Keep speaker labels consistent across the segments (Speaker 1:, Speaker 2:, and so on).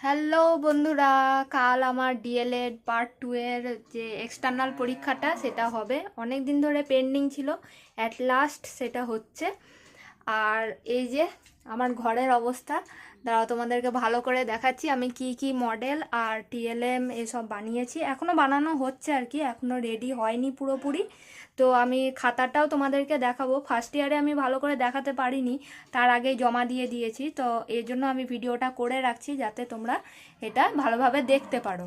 Speaker 1: Hello বন্ধুরা, কাল আমার ডিএলএড পার্ট টু এর যে এক্সটার্নাল পরীক্ষাটা, সেটা হবে। অনেক দিন ধরে পেন্ডিং ছিল অ্যাট লাস্ট সেটা হচ্ছে। আর এই যে, আমার ঘরের অবস্থা দাঁড়াও, তোমাদেরকে ভালো করে দেখাচ্ছি। আমি কি কি মডেল আর টিএলএম এসব বানিয়েছি। এখনও বানানো হচ্ছে আর কি এখনও রেডি হয়নি পুরোপুরি। তো আমি খাতাটাও তোমাদেরকে দেখাবো। ফার্স্ট ইয়ারে আমি ভালো করে দেখাতে পারিনি, তার আগেই জমা দিয়ে দিয়েছি। তো এর জন্য আমি ভিডিওটা করে রাখছি, যাতে তোমরা এটা ভালোভাবে দেখতে পারো।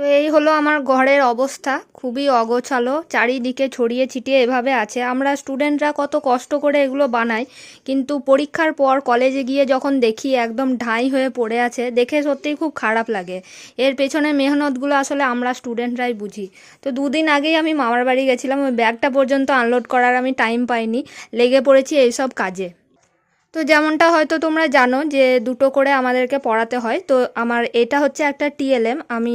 Speaker 1: তো এই হলো আমার ঘরের অবস্থা। খুবই অগোছালো, চারিদিকে ছড়িয়ে ছিটিয়ে এভাবে আছে। আমরা স্টুডেন্টরা কত কষ্ট করে এগুলো বানাই, কিন্তু পরীক্ষার পর কলেজে গিয়ে যখন দেখি একদম ঢাই হয়ে পড়ে আছে, দেখে সত্যিই খুব খারাপ লাগে। এর পেছনে মেহনতগুলো আসলে আমরা স্টুডেন্টরাই বুঝি। তো দুদিন আগেই আমি মামার বাড়ি গেছিলাম, ওই ব্যাগটা পর্যন্ত আনলোড করার আমি টাইম পাইনি, লেগে পড়েছি এইসব কাজে। তো যেমনটা হয়তো তোমরা জানো যে দুটো করে আমাদেরকে পড়াতে হয়, তো আমার এটা হচ্ছে একটা টিএলএম আমি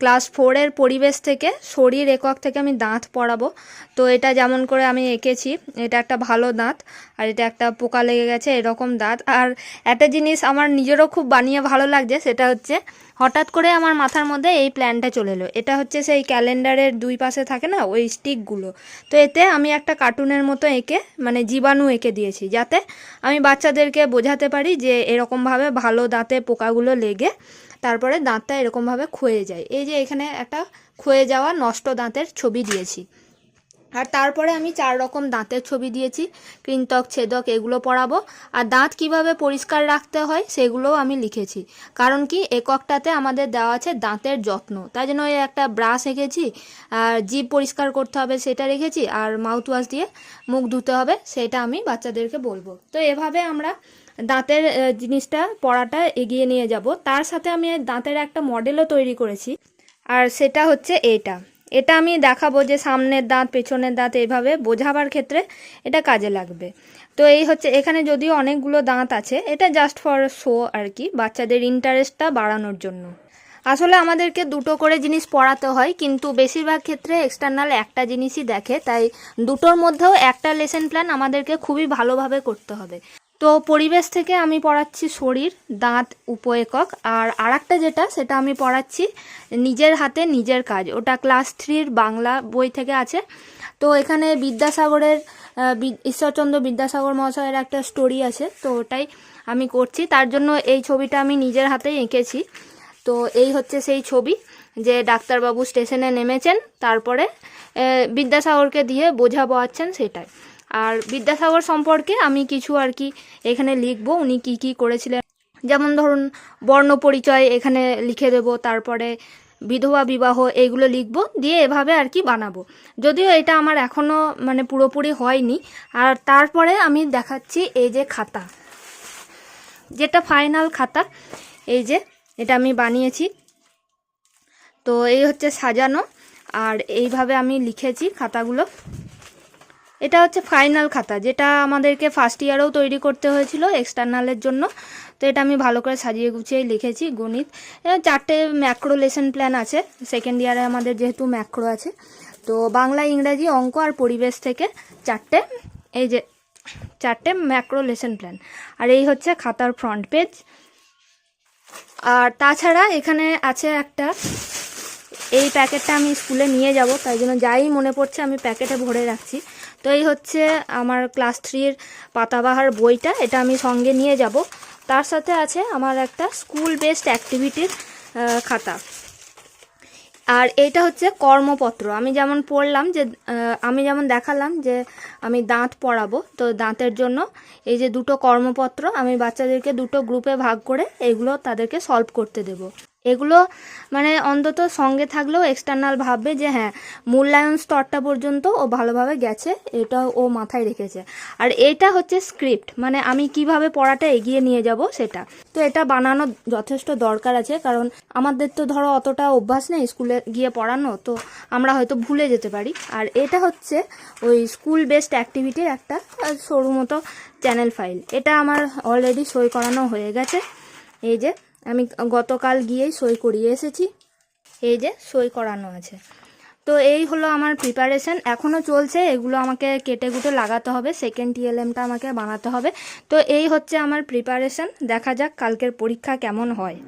Speaker 1: ক্লাস ফোরের পরিবেশ থেকে, শরীর একক থেকে আমি দাঁত পড়াবো। তো এটা যেমন করে আমি এঁকেছি, এটা একটা ভালো দাঁত, আর এটা একটা পোকা লেগে গেছে, এরকম দাঁত। আর একটা জিনিস আমার নিজেরও খুব বানিয়ে ভালো লাগছে, সেটা হচ্ছে হঠাৎ করে আমার মাথার মধ্যে এই প্ল্যানটা চলে এলো। এটা হচ্ছে সেই ক্যালেন্ডারের দুই পাশে থাকে না, ওই স্টিকগুলো তো এতে আমি একটা কার্টুনের মতো এঁকে মানে জীবাণু এঁকে দিয়েছি, যাতে আমি বাচ্চাদেরকে বোঝাতে পারি যে এরকমভাবে ভালো দাঁতে পোকাগুলো লেগে তারপরে দাঁতটা এরকমভাবে ক্ষয়ে যায়। এই যে এখানে একটা ক্ষয়ে যাওয়া নষ্ট দাঁতের ছবি দিয়েছি। আর তারপরে আমি চার রকম দাঁতের ছবি দিয়েছি কৃন্তক ছেদক, এগুলো পড়াবো আর দাঁত কীভাবে পরিষ্কার রাখতে হয় সেগুলোও আমি লিখেছি। কারণ কি, এককটাতে আমাদের দেওয়া আছে দাঁতের যত্ন। তাই জন্য ওই একটা ব্রাশ এঁকেছি, আর জিভ পরিষ্কার করতে হবে সেটা রেখেছি, আর মাউথ ওয়াশ দিয়ে মুখ ধুতে হবে, সেটা আমি বাচ্চাদেরকে বলব। তো এভাবে আমরা দাঁতের জিনিসটা পড়াটা এগিয়ে নিয়ে যাব। তার সাথে আমি দাঁতের একটা মডেলও তৈরি করেছি, আর সেটা হচ্ছে এইটা এটা আমি দেখাবো যে সামনের দাঁত, পেছনের দাঁত এইভাবে বোঝাবার ক্ষেত্রে এটা কাজে লাগবে। তো এই হচ্ছে, এখানে যদিও অনেকগুলো দাঁত আছে, এটা জাস্ট ফর শো আর কি, বাচ্চাদের ইন্টারেস্টটা বাড়ানোর জন্য। আসলে আমাদেরকে দুটো করে জিনিস পড়াতে হয়, কিন্তু বেশিরভাগ ক্ষেত্রে এক্সটার্নাল একটা জিনিসই দেখে, তাই দুটোর মধ্যেও একটা লেসন প্ল্যান আমাদেরকে খুবই ভালোভাবে করতে হবে। তো পরিবেশ থেকে আমি পড়াচ্ছি শরীর, দাঁত উপ-একক। আর আরেকটা যেটা, সেটা আমি পড়াচ্ছি নিজের হাতে নিজের কাজ। ওটা ক্লাস থ্রির বাংলা বই থেকে আছে। তো এখানে বিদ্যাসাগরের ঈশ্বরচন্দ্র বিদ্যাসাগর মহাশয়ের একটা স্টোরি আছে, তো ওটাই আমি করছি। তার জন্য এই ছবিটা আমি নিজের হাতেই এঁকেছি। তো এই হচ্ছে সেই ছবি যে ডাক্তারবাবু স্টেশনে নেমেছেন, তারপরে বিদ্যাসাগরকে দিয়ে বোঝা পাচ্ছেন সেটাই। আর বিদ্যাসাগর সম্পর্কে আমি কিছু আর কি এখানে লিখব। উনি কি কি করেছিলেন? যেমন ধরুন, বর্ণ পরিচয় এখানে লিখে দেবো, তারপরে বিধবা, বিবাহ এইগুলো লিখব, দিয়ে এভাবে আর কি বানাবো। যদিও এটা আমার এখনও মানে পুরোপুরি হয়নি। আর তারপরে আমি দেখাচ্ছি এই যে খাতা। যেটা ফাইনাল খাতা, এই যে এটা আমি বানিয়েছি। তো এই হচ্ছে সাজানো। আর এইভাবে আমি লিখেছি খাতাগুলো। এটা হচ্ছে ফাইনাল খাতা, যেটা আমাদেরকে ফার্স্ট ইয়ারেও তৈরি করতে হয়েছিল এক্সটার্নালের জন্য। তো এটা আমি ভালো করে সাজিয়ে গুছিয়ে লিখেছি, গণিত। চারটে ম্যাক্রো লেসন প্ল্যান আছে। সেকেন্ড ইয়ারে আমাদের যেহেতু ম্যাক্রো আছে, তো বাংলা, ইংরাজি, অঙ্ক আর পরিবেশ থেকে চারটে, এই যে চারটে ম্যাক্রো লেসন প্ল্যান আর এই হচ্ছে খাতার ফ্রন্ট পেজ আর তাছাড়া এখানে আছে একটা, এই প্যাকেটটা আমি স্কুলে নিয়ে যাব, তাই জন্য যাই মনে পড়ছে আমি প্যাকেটে ভরে রাখছি। তো এই হচ্ছে আমার ক্লাস থ্রির পাতাবাহার বইটা, এটা আমি সঙ্গে নিয়ে যাব। তার সাথে আছে আমার একটা স্কুল বেসড অ্যাক্টিভিটির খাতা। আর এইটা হচ্ছে কর্মপত্র। আমি যেমন পড়লাম যে আমি যেমন দেখালাম যে আমি দাঁত পড়াবো, তো দাঁতের জন্য এই যে দুটো কর্মপত্র, আমি বাচ্চাদেরকে দুটো গ্রুপে ভাগ করে এগুলো তাদেরকে সলভ করতে দেব। এগুলো মানে অন্তত সঙ্গে থাকলেও এক্সটার্নাল ভাববে যে হ্যাঁ মূল্যায়ন স্তরটা পর্যন্ত ও ভালোভাবে গেছে, এটা ও মাথায় রেখেছে। আর এটা হচ্ছে স্ক্রিপ্ট মানে আমি কীভাবে পড়াটা এগিয়ে নিয়ে যাব সেটা। তো এটা বানানো যথেষ্ট দরকার আছে, কারণ আমাদের তো ধরো অতটা অভ্যাস নেই স্কুলে গিয়ে পড়ানো, তো আমরা হয়তো ভুলে যেতে পারি। আর এটা হচ্ছে ওই স্কুল বেসড অ্যাক্টিভিটির একটা সরু মতো চ্যানেল ফাইল এটা আমার অলরেডি সই করানো হয়ে গেছে। এই যে আমি গতকাল গিয়েই সই করিয়ে এসেছি। এই যে সই করানো আছে। তো এই হলো আমার প্রিপারেশান এখনও চলছে, এগুলো আমাকে কেটে কুটে লাগাতে হবে। সেকেন্ড টিএলএমটা আমাকে বানাতে হবে। তো এই হচ্ছে আমার প্রিপারেশান দেখা যাক কালকের পরীক্ষা কেমন হয়।